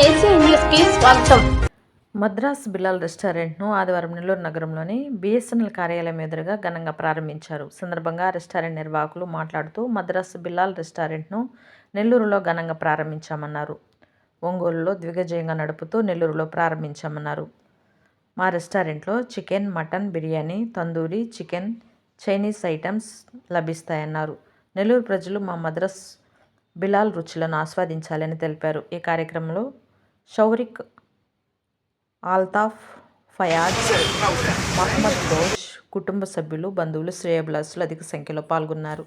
స్వాగతం. మద్రాస్ బిలాల్ రెస్టారెంట్ను ఆదివారం నెల్లూరు నగరంలోని బీఎస్ఎన్ఎల్ కార్యాలయం ఎదురుగా ఘనంగా ప్రారంభించారు. సందర్భంగా రెస్టారెంట్ నిర్వాహకులు మాట్లాడుతూ మద్రాస్ బిలాల్ రెస్టారెంట్ను నెల్లూరులో ఘనంగా ప్రారంభించామన్నారు. ఒంగోలులో దిగ్విజయంగా నడుపుతూ నెల్లూరులో ప్రారంభించామన్నారు. మా రెస్టారెంట్లో chicken mutton biryani tandoori chicken Chinese items లభిస్తాయన్నారు. Nellore ప్రజలు మా మద్రాస్ బిలాల్ రుచులను ఆస్వాదించాలని తెలిపారు. ఈ కార్యక్రమంలో షౌరిక్ ఆల్తాఫ్ ఫయాజ్ మహమ్మద్ ఘోష్ కుటుంబ సభ్యులు బంధువులు శ్రేయభిలాసులు అధిక సంఖ్యలో పాల్గొన్నారు.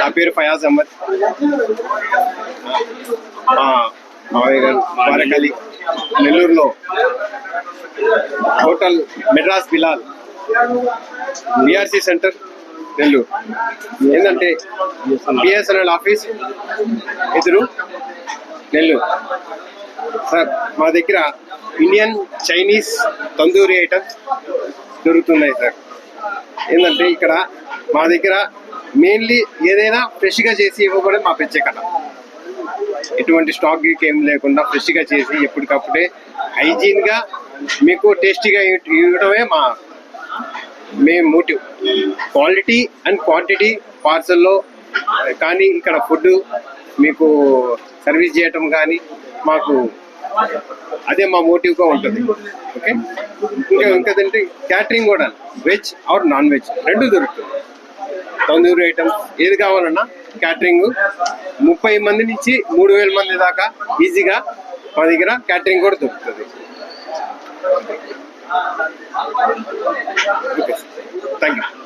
నా పేరు ఫయాజ్ అహ్మద్. వారకలి నెల్లూరులో hotel Madras Bilal BRC centre Nellore. ఏంటంటే బిఎస్ఎన్ఎల్ ఆఫీస్ ఎదురు నెల్లూరు. సార్ మా దగ్గర ఇండియన్ చైనీస్ తందూరి ఐటమ్స్ దొరుకుతున్నాయి సార్. ఏంటంటే ఇక్కడ మా దగ్గర మెయిన్లీ ఏదైనా ఫ్రెష్గా చేసి ఇవ్వబడే మా ప్రత్యేకత. ఎటువంటి స్టాక్ ఏం లేకుండా ఫ్రెష్గా చేసి ఎప్పటికప్పుడే హైజీన్గా మీకు టేస్టీగా ఇవ్వడమే మా main motive quality and quantity పార్సల్లో కానీ ఇక్కడ ఫుడ్ మీకు సర్వీస్ చేయటం కానీ మాకు అదే మా మోటివ్గా ఉంటుంది. ఓకే ఇంకా ఇంకదంటే క్యాటరింగ్ కూడా వెజ్ ఆర్ నాన్ వెజ్ రెండు దొరుకుతుంది తందూరి ఐటమ్స్ ఏది కావాలన్నా క్యాటరింగ్ ముప్పై మంది నుంచి మూడు వేల మంది దాకా ఈజీగా మా దగ్గర క్యాటరింగ్ కూడా దొరుకుతుంది. Thank you